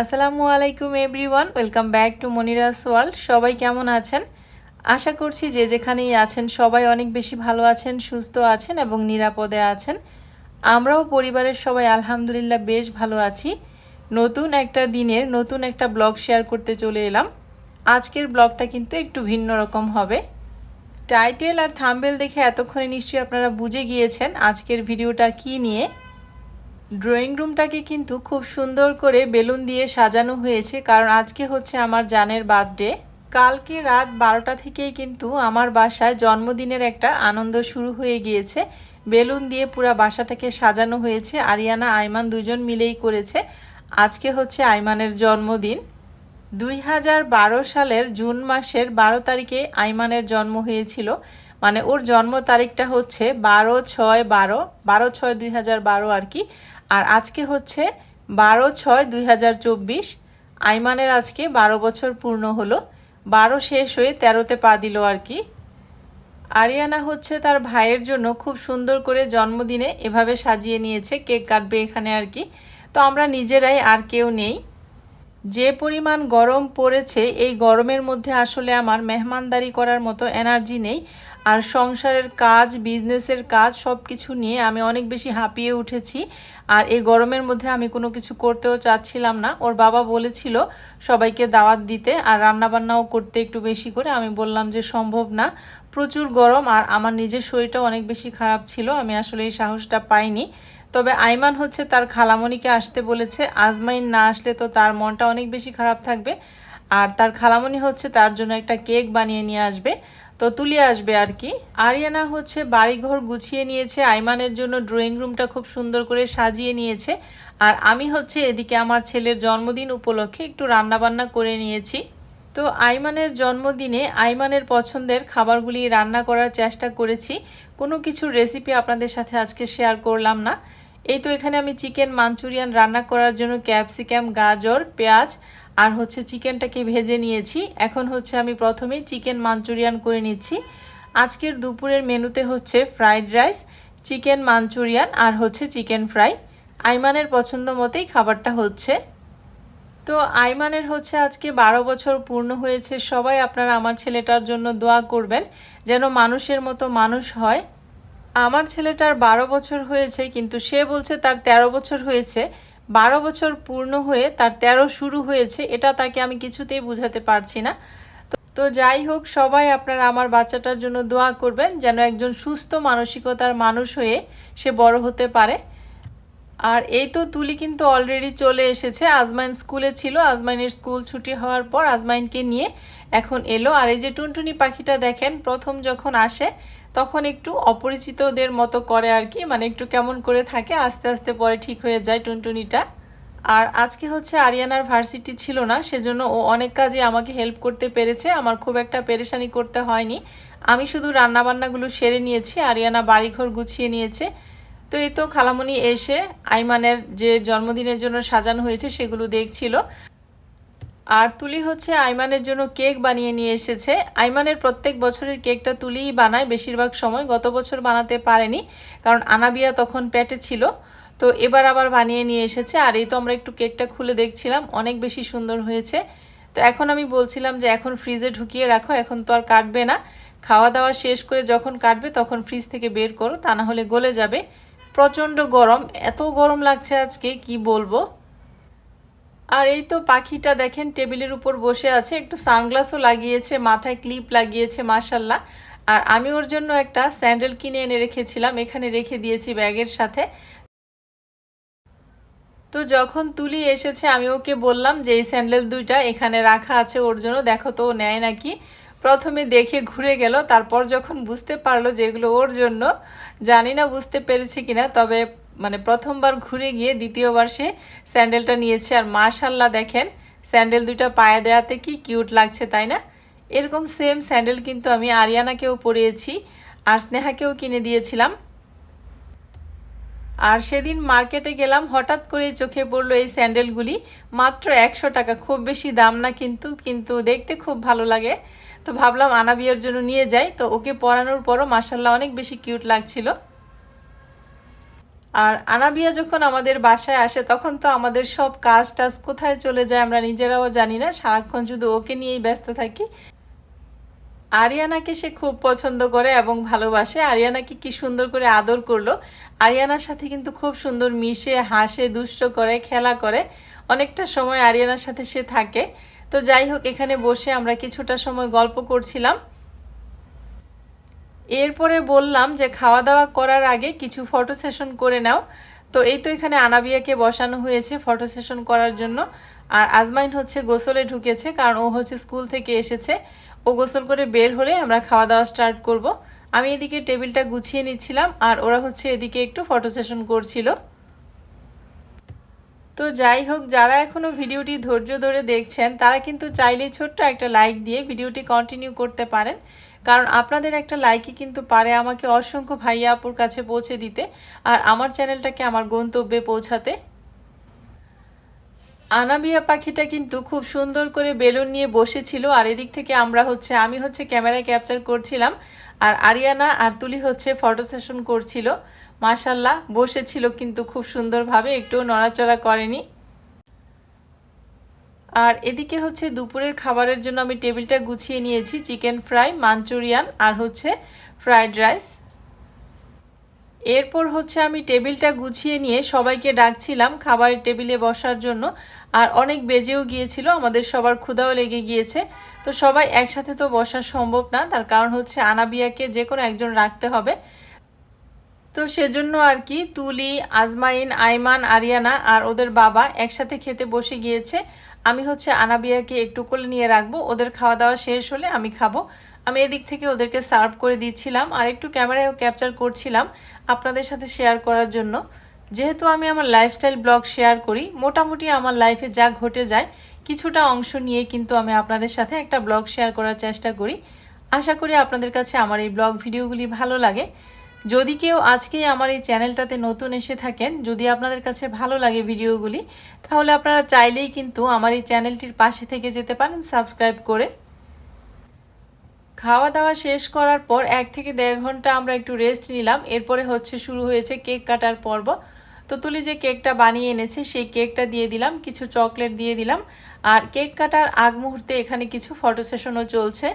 আসসালামু আলাইকুম everyone, welcome back to Monira's world. সবাই কেমন আছেন? আশা করছি যে যেখানেই আছেন সবাই অনেক বেশি ভালো আছেন, সুস্থ আছেন এবং নিরাপদে আছেন। আমরাও পরিবারের সবাই আলহামদুলিল্লাহ বেশ ভালো আছি। নতুন একটা দিনের, নতুন একটা ব্লগ শেয়ার করতে চলে এলাম। আজকের ব্লগটা কিন্তু একটু ভিন্ন রকম হবে। টাইটেল আর থাম্বেল দেখে এতক্ষণে নিশ্চয়ই আপনারা বুঝে গিয়েছেন আজকের ভিডিওটা কি নিয়ে। ড্রয়িং রুমটাকে কিন্তু খুব সুন্দর করে বেলুন দিয়ে সাজানো হয়েছে, কারণ আজকে হচ্ছে আমার জানের বার্থডে। কালকে রাত বারোটা থেকেই কিন্তু আমার বাসায় জন্মদিনের একটা আনন্দ শুরু হয়ে গিয়েছে। বেলুন দিয়ে পুরা বাসাটাকে সাজানো হয়েছে, আরিয়ানা আইমান দুজন মিলেই করেছে। আজকে হচ্ছে আইমানের জন্মদিন। দুই হাজার বারো সালের জুন মাসের বারো তারিখে আইমানের জন্ম হয়েছিল। মানে ওর জন্ম তারিখটা হচ্ছে বারো ছয় বারো বারো ছয় দুই আর কি। আর আজকে হচ্ছে বারো ছয় দুই হাজার চব্বিশ। আইমানের আজকে বারো বছর পূর্ণ হলো। বারো শেষ হয়ে তেরোতে পা দিল আর কি। আরিয়ানা হচ্ছে তার ভাইয়ের জন্য খুব সুন্দর করে জন্মদিনে এভাবে সাজিয়ে নিয়েছে, কেক কাটবে এখানে আর কি। তো আমরা নিজেরাই আর কেউ নেই। যে পরিমাণ গরম পড়েছে, এই গরমের মধ্যে আসলে আমার মেহমানদারি করার মতো এনার্জি নেই। আর সংসারের কাজ বিজনেসের কাজ সব কিছু নিয়ে আমি অনেক বেশি হাঁপিয়ে উঠেছি। আর এই গরমের মধ্যে আমি কোনো কিছু করতেও চাচ্ছিলাম না। ওর বাবা বলেছিল সবাইকে দাওয়াত দিতে আর রান্নাবান্নাও করতে একটু বেশি করে। আমি বললাম যে, সম্ভব না। প্রচুর গরম আর আমার নিজের শরীরটাও অনেক বেশি খারাপ ছিল। আমি আসলে এই সাহসটা পাইনি। তবে আইমান হচ্ছে তার খালামণিকে আসতে বলেছে। আজমাইন না আসলে তো তার মনটা অনেক বেশি খারাপ থাকবে। আর তার খালামণি হচ্ছে তার জন্য একটা কেক বানিয়ে নিয়ে আসবে। তো তুলে আসবে আর কি। আরিয়ানা হচ্ছে বাড়িঘর গুছিয়ে নিয়েছে, আইমানের জন্য ড্রয়িং রুমটা খুব সুন্দর করে সাজিয়ে নিয়েছে। আর আমি হচ্ছে এদিকে আমার ছেলের জন্মদিন উপলক্ষে একটু রান্নাবান্না করে নিয়েছি। তো আইমানের জন্মদিনে আইমানের পছন্দের খাবারগুলি রান্না করার চেষ্টা করেছি। কোনো কিছু রেসিপি আপনাদের সাথে আজকে শেয়ার করলাম না। এই তো এখানে আমি চিকেন মাঞ্চুরিয়ান রান্না করার জন্য ক্যাপসিকাম গাজর, পেঁয়াজ আর হচ্ছে চিকেনটাকে ভেজে নিয়েছি। এখন হচ্ছে আমি প্রথমেই চিকেন মাঞ্চুরিয়ান করে নিচ্ছি। আজকের দুপুরের মেনুতে হচ্ছে ফ্রাইড রাইস, চিকেন মাঞ্চুরিয়ান আর হচ্ছে চিকেন ফ্রাই। আইমানের পছন্দ মতেই খাবারটা হচ্ছে। তো আইমানের হচ্ছে আজকে বারো বছর পূর্ণ হয়েছে। সবাই আপনারা আমার ছেলেটার জন্য দোয়া করবেন যেন মানুষের মতো মানুষ হয়। আমার ছেলেটার বারো বছর হয়েছে, কিন্তু সে বলছে তার ১৩ বছর হয়েছে। বারো বছর পূর্ণ হয়ে তার ১৩ শুরু হয়েছে, এটা তাকে আমি কিছুতেই বোঝাতে পারছি না। তো- যাই হোক, সবাই আপনারা আমার বাচ্চাটার জন্য দোয়া করবেন যেন একজন সুস্থ মানসিকতার মানুষ হয়ে সে বড় হতে পারে। আর এই তো তুলি কিন্তু অলরেডি চলে এসেছে। আজমাইন স্কুলে ছিল। আজমাইনের স্কুল ছুটি হওয়ার পর আজমাইনকে নিয়ে এখন এলো, আর এই যে টুনটুনি পাখিটা দেখেন, প্রথম যখন আসে, তখন একটু অপরিচিতদের মতো করে আর কি মানে একটু কেমন করে থাকে, আস্তে আস্তে পরে ঠিক হয়ে যায় টুনটুনিটা। আর আজকে হচ্ছে আরিয়ানার ভার্সিটি ছিল না, সেজন্য ও অনেক কাজে আমাকে হেল্প করতে পেরেছে, আমার খুব একটা পেরেশানি করতে হয়নি। আমি শুধু রান্নাবান্নাগুলো সেরে নিয়েছি, আরিয়ানা বাড়িঘর গুছিয়ে নিয়েছে। তো এই তো খালামণি এসে, আইমানের যে জন্মদিনের জন্য সাজানো হয়েছে, সেগুলো দেখছিল। আর তুলি হচ্ছে আইমানের জন্য কেক বানিয়ে নিয়ে এসেছে। আইমানের প্রত্যেক বছরের কেকটা তুলিই বানায়, বেশিরভাগ সময়। গত বছর বানাতে পারেনি, কারণ আনাবিয়া তখন পেটে ছিল। তো এবার আবার বানিয়ে নিয়ে এসেছে, আর এই তো আমরা একটু কেকটা খুলে দেখছিলাম, অনেক বেশি সুন্দর হয়েছে। তো এখন আমি বলছিলাম যে এখন ফ্রিজে ঢুকিয়ে রাখো, এখন তো আর কাটবে না। খাওয়া দাওয়া শেষ করে যখন কাটবে তখন ফ্রিজ থেকে বের করো, তা না হলে গলে যাবে। প্রচণ্ড গরম, এত গরম লাগছে আজকে, কি বলব? আর এই তো পাখিটা দেখেন, টেবিলের উপর বসে আছে, একটু সানগ্লাসও লাগিয়েছে, মাথায় ক্লিপ লাগিয়েছে, মাশাল্লাহ। আর আমি ওর জন্য একটা স্যান্ডেল কিনে এনে রেখেছিলাম, এখানে রেখে দিয়েছি ব্যাগের সাথে। তো যখন তুলি এসেছে, আমি ওকে বললাম যে, এই স্যান্ডেল দুইটা এখানে রাখা আছে ওর জন্য, দেখো তো ও নেয় নাকি? প্রথমে দেখে ঘুরে গেল, তারপর যখন বুঝতে পারল যে এগুলো ওর জন্য, জানি না বুঝতে পেরেছে কিনা, তবে মানে প্রথমবার ঘুরে গিয়ে দ্বিতীয়বার সে স্যান্ডেলটা নিয়েছে। আর মাশাল্লাহ দেখেন, স্যান্ডেল দুইটা পায়ে দেওয়াতে কি কিউট লাগছে, তাই না? এরকম সেম স্যান্ডেল কিন্তু আমি আরিয়ানাকেও পরিয়েছি আর স্নেহাকেও কিনে দিয়েছিলাম। আর সেদিন মার্কেটে গেলাম, হঠাৎ করে চোখে পড়ল এই স্যান্ডেলগুলি। মাত্র একশো টাকা, খুব বেশি দাম না কিন্তু কিন্তু দেখতে খুব ভালো লাগে। তো ভাবলাম আনাবিয়ার জন্য নিয়ে যাই। তো ওকে পরানোর পরও মাসাল্লাহ অনেক বেশি কিউট লাগছিল। আর আনাবিয়া যখন আমাদের বাসায় আসে, তখন তো আমাদের সব কাজ টাজ কোথায় চলে যায় আমরা নিজেরাও জানি না। সারাক্ষণ শুধু ওকে নিয়েই ব্যস্ত থাকি। আরিয়ানাকে সে খুব পছন্দ করে এবং ভালোবাসে। আরিয়ানাকে কি সুন্দর করে আদর করল। আরিয়ানার সাথে কিন্তু খুব সুন্দর মিশে, হাসে, দুষ্ট করে, খেলা করে। অনেকটা সময় আরিয়ানার সাথে সে থাকে। তো যাই হোক, এখানে বসে আমরা কিছুটা সময় গল্প করছিলাম। এরপরে বললাম যে খাওয়া দাওয়া করার আগে কিছু ফটো সেশন করে নাও। তো এই তো এখানে আনাবিয়াকে বসানো হয়েছে ফটো সেশন করার জন্য। আর আজমাইন হচ্ছে গোসলে ঢুকেছে, কারণ ও হচ্ছে স্কুল থেকে এসেছে। ও গোসল করে বের হলে আমরা খাওয়া দাওয়া স্টার্ট করব। আমি এদিকে টেবিলটা গুছিয়ে নিচ্ছিলাম, আর ওরা হচ্ছে এদিকে একটু ফটো সেশন করছিল। তো যাই হোক, যারা এখনও ভিডিওটি ধৈর্য ধরে দেখছেন, তারা কিন্তু চাইলেই ছোট্ট একটা লাইক দিয়ে ভিডিওটি কন্টিনিউ করতে পারেন। কারণ আপনাদের একটা লাইকই কিন্তু পারে আমাকে অসংখ্য ভাইয়া আপুর কাছে পৌঁছে দিতে আর আমার চ্যানেলটাকে আমার গন্তব্যে পৌঁছাতে। আনাবিয়া পাখিটা কিন্তু খুব সুন্দর করে বেলুন নিয়ে বসেছিল আর এদিক থেকে আমরা হচ্ছে, আমি হচ্ছে ক্যামেরায় ক্যাপচার করছিলাম আর আরিয়ানা আর তুলি হচ্ছে ফটো সেশন করছিল। মাশাল্লাহ বসেছিল কিন্তু খুব সুন্দরভাবে, একটুও নড়াচড়া করেনি। আর এদিকে হচ্ছে দুপুরের খাবারের জন্য আমি টেবিলটা গুছিয়ে নিয়েছি, চিকেন ফ্রাই, মাঞ্চুরিয়ান আর হচ্ছে ফ্রাইড রাইস। এরপর হচ্ছে আমি টেবিলটা গুছিয়ে নিয়ে সবাইকে ডাকছিলাম খাবারের টেবিলে বসার জন্য, আর অনেক বেজেও গিয়েছিল, আমাদের সবার ক্ষুধাও লেগে গিয়েছে। তো সবাই একসাথে তো বসা সম্ভব না, তার কারণ হচ্ছে আনাবিয়াকে যে কোনো একজন রাখতে হবে। তো সেজন্য আর কি তুলি, আজমাইন, আইমান, আরিয়ানা আর ওদের বাবা একসাথে খেতে বসে গিয়েছে। আমি হচ্ছে আনাবিয়াকে একটু কোলে নিয়ে রাখব, ওদের খাওয়া দাওয়া শেষ হলে আমি খাব। আমি এদিক থেকে ওদেরকে সার্ভ করে দিচ্ছিলাম আর একটু ক্যামেরায়ও ক্যাপচার করছিলাম আপনাদের সাথে শেয়ার করার জন্য। যেহেতু আমি আমার লাইফস্টাইল ব্লগ শেয়ার করি, মোটামুটি আমার লাইফে যা ঘটে যায়, কিছুটা অংশ নিয়ে কিন্তু আমি আপনাদের সাথে একটা ব্লগ শেয়ার করার চেষ্টা করি। আশা করি আপনাদের কাছে আমার এই ব্লগ ভিডিওগুলি ভালো লাগে। যদি কেউ আজকেই আমার এই চ্যানেলটাতে নতুন এসে থাকেন, যদি আপনাদের কাছে ভালো লাগে ভিডিওগুলি, তাহলে আপনারা চাইলেই কিন্তু আমার এই চ্যানেলটির পাশে থেকে যেতে পারেন, সাবস্ক্রাইব করে। খাওয়া দাওয়া শেষ করার পর এক থেকে দেড় ঘণ্টা আমরা একটু রেস্ট নিলাম। এরপরে হচ্ছে শুরু হয়েছে কেক কাটার পর্ব। তো তুলি যে কেকটা বানিয়ে এনেছে, সেই কেকটা দিয়ে দিলাম, কিছু চকলেট দিয়ে দিলাম। আর কেক কাটার আগ মুহূর্তে এখানে কিছু ফটো সেশনও চলছে।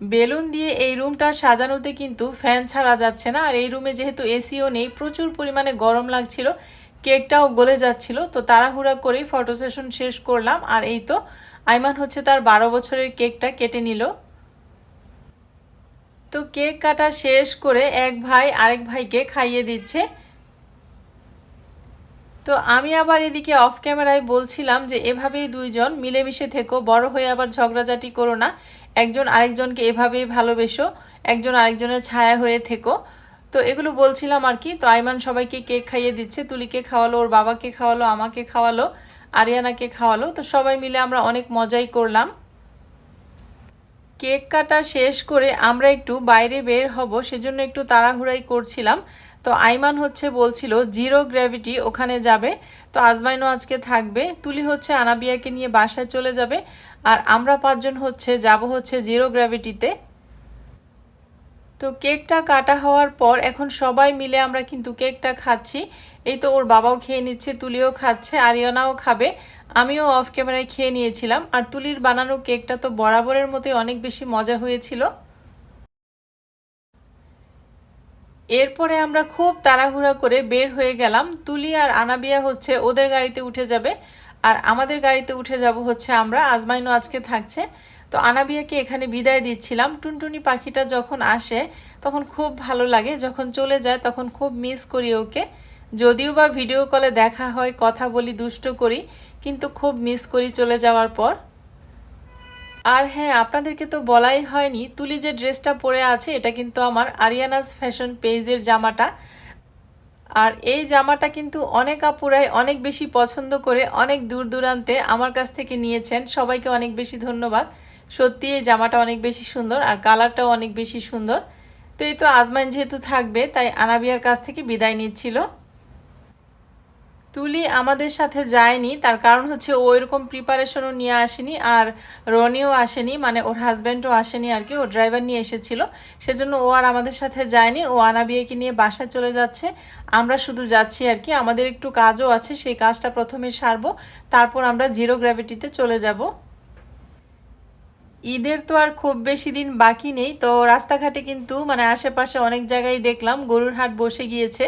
বেলুন দিয়ে এই রুমটা সাজানোতে কিন্তু ফ্যান ছাড়া যাচ্ছে না। আর এই রুমে যেহেতু এসিও নেই, প্রচুর পরিমাণে গরম লাগছিল, কেকটাও গলে যাচ্ছিল। তো তাড়াহুড়া করেই ফটো সেশন শেষ করলাম। আর এই তো আইমান হচ্ছে তার বারো বছরের কেকটা কেটে নিল। তো কেক কাটা শেষ করে এক ভাই আরেক ভাইকে খাইয়ে দিচ্ছে। তো আমি আবার এদিকে অফ ক্যামেরায় বলছিলাম যে, এভাবেই দুইজন মিলেমিশে থেকো, বড় হয়ে আবার ঝগড়াঝাটি করো না। একজন আরেকজনকে এভাবেই ভালোবেসো, একজন আরেকজনের ছায়া হয়ে থেকো। তো এগুলো বলছিলাম আর কি। তো আইমান সবাইকে কেক খাইয়ে দিচ্ছে, তুলিকে খাওয়ালো, ওর বাবাকে খাওয়ালো, আমাকে খাওয়ালো, আরিয়ানাকে খাওয়ালো। তো সবাই মিলে আমরা অনেক মজাই করলাম। কেক কাটা শেষ করে আমরা একটু বাইরে বের হব, সেজন্য একটু তাড়াহুড়াই করছিলাম। তো আইমান হচ্ছে বলছিল, জিরো গ্র্যাভিটি ওখানে যাবে। তো আজমাইনও আজকে থাকবে। তুলি হচ্ছে আনাবিয়াকে নিয়ে বাসায় চলে যাবে। আর আমরা পাঁচজন হচ্ছে, যাব হচ্ছে জিরো গ্র্যাভিটিতে তো। কেকটা কাটা হওয়ার পর এখন সবাই মিলে আমরা কিন্তু কেকটা খাচ্ছি। এই তো ওর বাবাও খেয়ে নিচ্ছে, তুলিও খাচ্ছে, আরিয়ানাও খাবে। আমিও অফ ক্যামেরায় খেয়ে নিয়েছিলাম। আর তুলির বানানো কেকটা তো বরাবরের মতোই অনেক বেশি মজা হয়েছিল। এরপরে আমরা খুব তাড়াহুড়া করে বের হয়ে গেলাম। তুলি আর আনাবিয়া হচ্ছে ওদের গাড়িতে উঠে যাবে। আর আমাদের গাড়িতে উঠে যাব হচ্ছে আমরা, আজমাইনও আজকে থাকছে। তো আনাবিয়াকে এখানে বিদায় দিচ্ছিলাম। টুনটুনি পাখিটা যখন আসে, তখন খুব ভালো লাগে। যখন চলে যায়, তখন খুব মিস করি ওকে। যদিও বা ভিডিও কলে দেখা হয়, কথা বলি, দুষ্ট করি, কিন্তু খুব মিস করি চলে যাওয়ার পর। আর হ্যাঁ আপনাদেরকে তো বলাই হয়নি, তুলি যে ড্রেসটা পরে আছে, এটা কিন্তু আমার আরিয়ানাস ফ্যাশন পেজের জামাটা। আর এই জামাটা কিন্তু অনেক আপুরাই অনেক বেশি পছন্দ করে অনেক দূর দূরান্তে আমার কাছ থেকে নিয়েছেন। সবাইকে অনেক বেশি ধন্যবাদ। সত্যি এই জামাটা অনেক বেশি সুন্দর আর কালারটাও অনেক বেশি সুন্দর। তো এই তো আজমান যেহেতু থাকবে, তাই আনাবিয়ার কাছ থেকে বিদায় নিচ্ছিল। তুলি আমাদের সাথে যায়নি, তার কারণ হচ্ছে ও এরকম প্রিপারেশনও নিয়ে আসেনি আর রনিও আসেনি মানে ওর হাজব্যান্ডও আসেনি আর কি, ও ড্রাইভার নিয়ে এসেছিল। সেজন্য ও আর আমাদের সাথে যায়নি, ও আনাবিয়াকে নিয়ে বাসায় চলে যাচ্ছে। আমরা শুধু যাচ্ছি আর কি, আমাদের একটু কাজও আছে, সেই কাজটা প্রথমে সারবো, তারপর আমরা জিরো গ্র্যাভিটিতে চলে যাব। ঈদের তো আর খুব বেশি দিন বাকি নেই, তো রাস্তাঘাটে কিন্তু মানে আশেপাশে অনেক জায়গায় দেখলাম, গরুর হাট বসে গিয়েছে।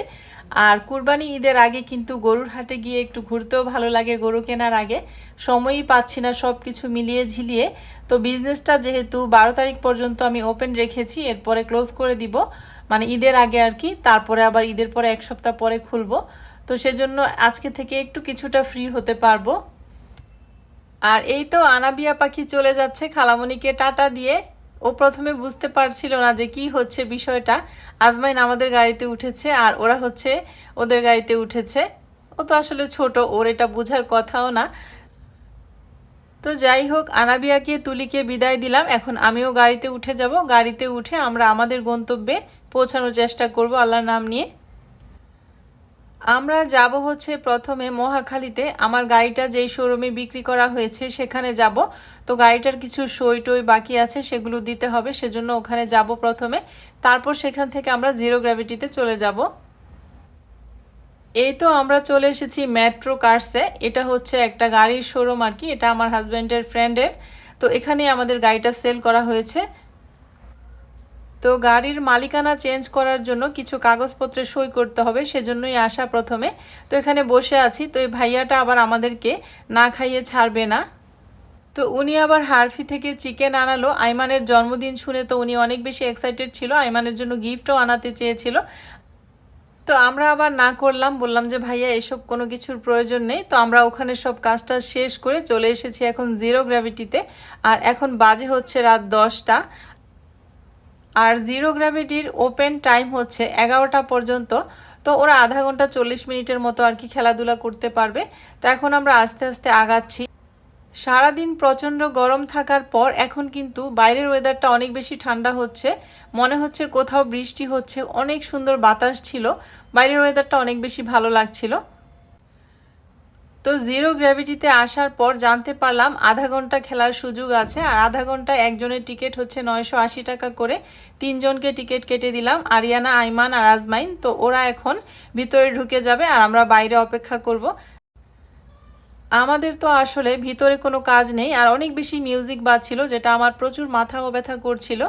আর কুরবানি ঈদের আগে কিন্তু গরুর হাটে গিয়ে একটু ঘুরতেও ভালো লাগে, গরু কেনার আগে। সময়ই পাচ্ছি না সব কিছু মিলিয়ে ঝিলিয়ে। তো বিজনেসটা যেহেতু বারো তারিখ পর্যন্ত আমি ওপেন রেখেছি, এরপরে ক্লোজ করে দিব। মানে ঈদের আগে আর কি, তারপরে আবার ঈদের পরে এক সপ্তাহ পরে খুলবো। তো সেজন্য আজকে থেকে একটু কিছুটা ফ্রি হতে পারব। আর এই তো আনাবিয়া পাখি চলে যাচ্ছে, খালামণিকে টাটা দিয়ে। ও প্রথমে বুঝতে পারছিল না যে কি হচ্ছে বিষয়টা। আজমাইন আমাদের গাড়িতে উঠেছে আর ওরা হচ্ছে ওদের গাড়িতে উঠেছে। ও তো আসলে ছোট, ওর এটা বোঝার কথাও না। তো যাই হোক, আনাবিয়াকে, তুলিকে বিদায় দিলাম। এখন আমিও গাড়িতে উঠে যাব। গাড়িতে উঠে আমরা আমাদের গন্তব্যে পৌঁছানোর চেষ্টা করব আল্লাহর নাম নিয়ে। আমরা যাব হচ্ছে প্রথমে মহাখালীতে। আমার গাড়িটা যেই শোরুমে বিক্রি করা হয়েছে, সেখানে যাব। তো গাড়িটার কিছু সই টই বাকি আছে, সেগুলো দিতে হবে, সেজন্য ওখানে যাব প্রথমে। তারপর সেখান থেকে আমরা জিরো গ্র্যাভিটিতে চলে যাব। এই তো আমরা চলে এসেছি মেট্রো কার্সে। এটা হচ্ছে একটা গাড়ির শোরুম আর কি, এটা আমার হাজব্যান্ডের ফ্রেন্ডের তো এখানে আমাদের গাড়িটা সেল করা হয়েছে। তো গাড়ির মালিকানা চেঞ্জ করার জন্য কিছু কাগজপত্রে সই করতে হবে, সেজন্যই আসা প্রথমে। তো এখানে বসে আছি, তো এই ভাইয়াটা আবার আমাদেরকে না খাইয়ে ছাড়বে না। তো উনি আবার হারফি থেকে চিকেন আনালো। আইমানের জন্মদিন শুনে তো উনি অনেক বেশি এক্সাইটেড ছিল, আইমানের জন্য গিফটও আনাতে চেয়েছিল। তো আমরা আবার না করলাম, বললাম যে ভাইয়া এসব কোনো কিছুর প্রয়োজন নেই। তো আমরা ওখানে সব কাজটা শেষ করে চলে এসেছি এখন জিরো গ্র্যাভিটিতে আর এখন বাজে হচ্ছে রাত দশটা। আর জিরো গ্র্যাভিটির ওপেন টাইম হচ্ছে এগারোটা পর্যন্ত। তো ওরা আধা ঘণ্টা চল্লিশ মিনিটের মতো আর কি খেলাধুলা করতে পারবে। তো এখন আমরা আস্তে আস্তে আগাচ্ছি। সারাদিন প্রচণ্ড গরম থাকার পর এখন কিন্তু বাইরের ওয়েদারটা অনেক বেশি ঠান্ডা হচ্ছে। মনে হচ্ছে কোথাও বৃষ্টি হচ্ছে, অনেক সুন্দর বাতাস ছিল। বাইরের ওয়েদারটা অনেক বেশি ভালো লাগছিল। তো জিরো গ্র্যাভিটিতে আসার পর জানতে পারলাম আধা ঘণ্টা খেলার সুযোগ আছে আর আধা ঘণ্টা একজনের টিকিট হচ্ছে নয়শো আশি টাকা করে। তিনজনকে টিকিট কেটে দিলাম, আরিয়ানা, আইমান আর আজমাইন। তো ওরা এখন ভিতরে ঢুকে যাবে আর আমরা বাইরে অপেক্ষা করব। আমাদের তো আসলে ভিতরে কোনো কাজ নেই আর অনেক বেশি মিউজিক বাজছিল যেটা আমার প্রচুর মাথাও ব্যথা করছিল।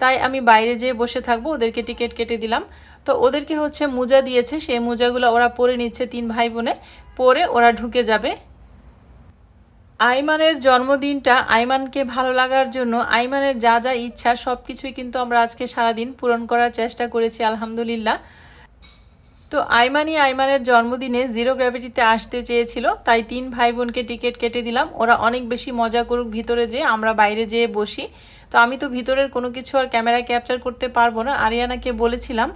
তাই আমি বাইরে যেয়ে বসে থাকব, ওদেরকে টিকিট কেটে দিলাম। তো ওদেরকে হচ্ছে মোজা দিয়েছে, সেই মোজাগুলো ওরা পরে নিচ্ছে তিন ভাই বোনে। পরে ওরা ঢুকে যাবে। আইমানের জন্মদিনটা আইমানকে ভালো লাগার জন্য, আইমানের যা যা ইচ্ছা সব কিছুই কিন্তু আমরা আজকে সারাদিন পূরণ করার চেষ্টা করেছি, আলহামদুলিল্লাহ। তো আইমানি আইমানের জন্মদিনে জিরো গ্র্যাভিটিতে আসতে চেয়েছিল, তাই তিন ভাই বোনকে টিকিট কেটে দিলাম। ওরা অনেক বেশি মজা করুক ভিতরে যেয়ে, আমরা বাইরে যেয়ে বসি। তো আমি তো ভিতরের কোনো কিছু আর ক্যামেরায় ক্যাপচার করতে পারব না। আরিয়ানাকে বলেছিলাম,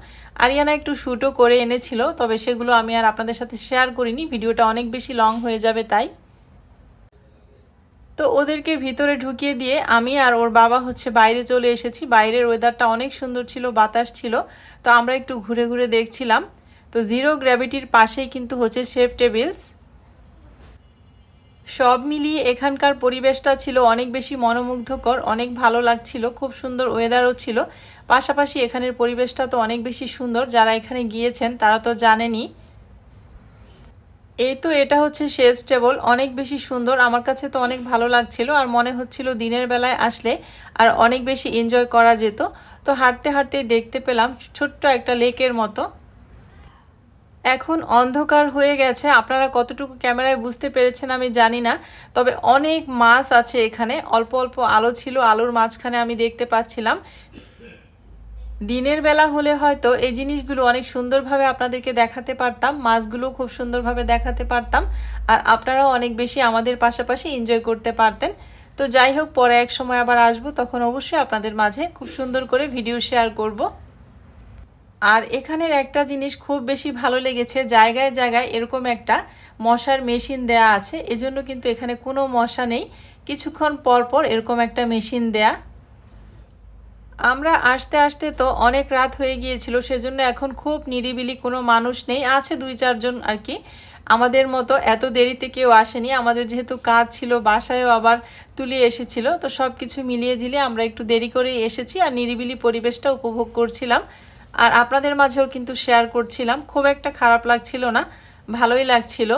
আরিয়ানা একটু শ্যুটও করে এনেছিল, তবে সেগুলো আমি আর আপনাদের সাথে শেয়ার করিনি, ভিডিওটা অনেক বেশি লং হয়ে যাবে তাই। তো ওদেরকে ভিতরে ঢুকিয়ে দিয়ে আমি আর ওর বাবা হচ্ছে বাইরে চলে এসেছি। বাইরের ওয়েদারটা অনেক সুন্দর ছিল, বাতাস ছিল, তো আমরা একটু ঘুরে ঘুরে দেখছিলাম। তো জিরো গ্র্যাভিটির পাশেই কিন্তু হচ্ছে শেফ টেবিলস সব মিলিয়ে এখানকার পরিবেশটা ছিল অনেক বেশি মনোমুগ্ধকর, অনেক ভালো লাগছিল, খুব সুন্দর ওয়েদারও ছিল। পাশাপাশি এখানের পরিবেশটা তো অনেক বেশি সুন্দর, যারা এখানে গিয়েছেন তারা তো জানেনই। এই তো এটা হচ্ছে শেফ টেবল অনেক বেশি সুন্দর, আমার কাছে তো অনেক ভালো লাগছিল আর মনে হচ্ছিল দিনের বেলায় আসলে আর অনেক বেশি এনজয় করা যেত। তো হাঁটতে হাঁটতে দেখতে পেলাম, ছোট্ট একটা লেকের মতো। এখন অন্ধকার হয়ে গেছে। আপনারা কতটুকু ক্যামেরায় বুঝতে পেরেছেন আমি জানি না, তবে অনেক মাছ আছে এখানে। অল্প অল্প আলো ছিল, আলোর মাঝখানে আমি দেখতে পাচ্ছিলাম। দিনের বেলা হলে হয়তো এই জিনিসগুলো অনেক সুন্দরভাবে আপনাদেরকে দেখাতে পারতাম মাছগুলো খুব সুন্দরভাবে দেখাতে পারতাম, আর আপনারাও অনেক বেশি আমাদের পাশাপাশি এনজয় করতে পারতেন। তো যাই হোক, পরে এক সময় আবার আসব, তখন অবশ্যই আপনাদের মাঝে খুব সুন্দর করে ভিডিও শেয়ার করব। আর এখানের একটা জিনিস খুব বেশি ভালো লেগেছে, জায়গায় জায়গায় এরকম একটা মশার মেশিন দেয়া আছে, এজন্য কিন্তু এখানে কোনো মশা নেই। কিছুক্ষণ পর পর এরকম একটা মেশিন দেয়া। আমরা আসতে আসতে তো অনেক রাত হয়ে গিয়েছিল, সেজন্য এখন খুব নিরিবিলি কোনো মানুষ নেই, আছে দুই চারজন আর কি। আমাদের মতো এত দেরিতে কেউ আসেনি, আমাদের যেহেতু কাজ ছিল, বাসায়ও আবার তুলে এসেছিল, তো সব কিছু মিলিয়ে ঝিলিয়ে আমরা একটু দেরি করেই এসেছি, আর নিরিবিলি পরিবেশটা উপভোগ করছিলাম। আর আপনাদের মাঝেও কিন্তু শেয়ার করছিলাম। খুব একটা খারাপ লাগছিল না, ভালোই লাগছিল।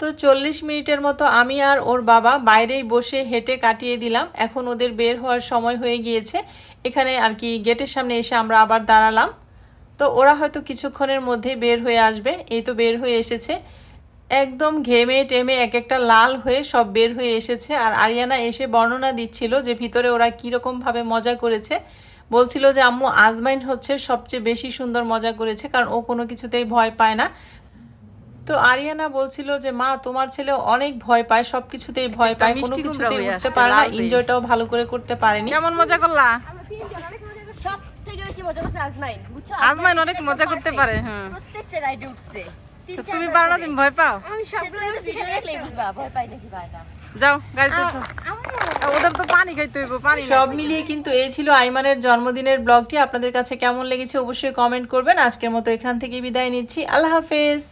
তো চল্লিশ মিনিটের মতো আমি আর ওর বাবা বাইরেই বসে হেঁটে কাটিয়ে দিলাম। এখন ওদের বের হওয়ার সময় হয়ে গিয়েছে। এখানে আর কি গেটের সামনে এসে আমরা আবার দাঁড়ালাম। তো ওরা হয়তো কিছুক্ষণের মধ্যেই বের হয়ে আসবে। এই তো বের হয়ে এসেছে। একদম ঘেমে টেমে এক একটা লাল হয়ে সব বের হয়ে এসেছে। আর আরিয়ানা এসে বর্ণনা দিচ্ছিল যে ভিতরে ওরা কীরকমভাবে মজা করেছে। বলছিল যে আম্মু আজমাইন হচ্ছে সবচেয়ে বেশি সুন্দর মজা করেছে কারণ ও কোনো কিছুতেই ভয় পায় না। তো আরিয়ানা বলছিল যে মা তোমার ছেলে অনেক ভয় পায় সব কিছুতেই ভয় পায় কোনো মিষ্টি কিছুতেই উঠতে পারে না এনজয়টাও ভালো করে করতে পারেনি। কেমন মজা করলা? সব থেকে বেশি মজা করছে আজমাইন বুঝছ? আজমাইন অনেক মজা করতে পারে হ্যাঁ। প্রত্যেকটা রাইডে উঠছে। তুমি পারো না তুমি ভয় পাও? আমি সবগুলো ভিডিও দেখলেই বুঝবা ভয় পাই নাকি পাই না যাও গাড়িতে উঠো। ওদের তো পানি খাইতে হইব পানি সব মিলিয়ে কিন্তু এই ছিল আইমানের জন্মদিনের ব্লগটি। আপনাদের কাছে কেমন লেগেছে অবশ্যই কমেন্ট করবেন। আজকের মতো এখান থেকে বিদায় নিচ্ছি। আল্লাহ হাফেজ।